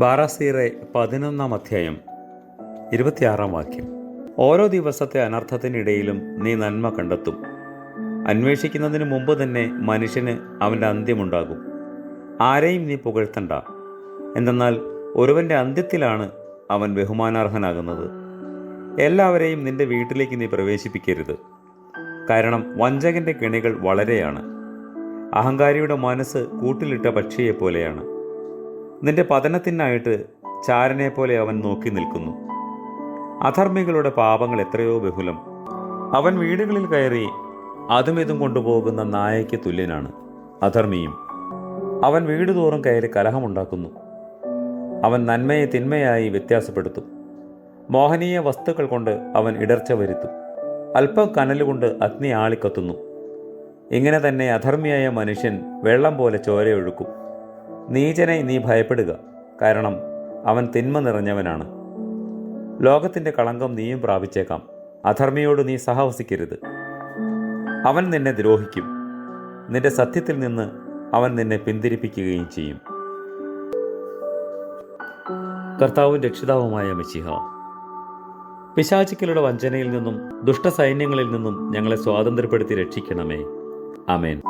ബാറാസീറെ പതിനൊന്നാം അധ്യായം ഇരുപത്തിയാറാം വാക്യം. ഓരോ ദിവസത്തെ അനർത്ഥത്തിനിടയിലും നീ നന്മ കണ്ടെത്തും. അന്വേഷിക്കുന്നതിന് മുമ്പ് തന്നെ മനുഷ്യന് അവന്റെ അന്ത്യമുണ്ടാകും. ആരെയും നീ പുകഴ്ത്തണ്ട. എന്തെന്നാൽ ഒരുവന്റെ അന്ത്യത്തിലാണ് അവൻ ബഹുമാനാർഹനാകുന്നത്. എല്ലാവരെയും നിന്റെ വീട്ടിലേക്ക് നീ പ്രവേശിപ്പിക്കരുത്. കാരണം വഞ്ചകന്റെ കെണികൾ വളരെയാണ്. അഹങ്കാരിയുടെ മനസ്സ് കൂട്ടിലിട്ട പക്ഷിയെ പോലെയാണ് നിന്റെ പതനത്തിനായിട്ട് ചാരനെ പോലെ അവൻ നോക്കി നിൽക്കുന്നു. അധർമ്മികളുടെ പാപങ്ങൾ എത്രയോ ബഹുലം. അവൻ വീടുകളിൽ കയറി അതും ഇതും കൊണ്ടുപോകുന്ന നായയ്ക്ക് തുല്യനാണ്. അധർമ്മിയും അവൻ വീട് തോറും കയറി കലഹമുണ്ടാക്കുന്നു. അവൻ നന്മയെ തിന്മയായി വ്യത്യാസപ്പെടുത്തും. മോഹനീയ വസ്തുക്കൾ കൊണ്ട് അവൻ ഇടർച്ച വരുത്തും. അല്പം കനലുകൊണ്ട് അഗ്നി ആളിക്കത്തുന്നു. ഇങ്ങനെ തന്നെ അധർമ്മിയായ മനുഷ്യൻ വെള്ളം പോലെ ചോരയൊഴുക്കും നീചനെ നീ ഭയപ്പെടുക. കാരണം അവൻ തിന്മ നിറഞ്ഞവനാണ്. ലോകത്തിന്റെ കളങ്കം നീയും പ്രാപിച്ചേക്കാം. അധർമ്മിയോട് നീ സഹവസിക്കരുത്. അവൻ നിന്നെ ദ്രോഹിക്കും. നിന്റെ സത്യത്തിൽ നിന്ന് അവൻ നിന്നെ പിന്തിരിപ്പിക്കുകയും ചെയ്യും. കർത്താവും രക്ഷിതാവുമായ മിശിഹ പിശാചിക്കലുടെ വഞ്ചനയിൽ നിന്നും ദുഷ്ടസൈന്യങ്ങളിൽ നിന്നും ഞങ്ങളെ സ്വാതന്ത്ര്യപ്പെടുത്തി രക്ഷിക്കണമേ. ആമേൻ.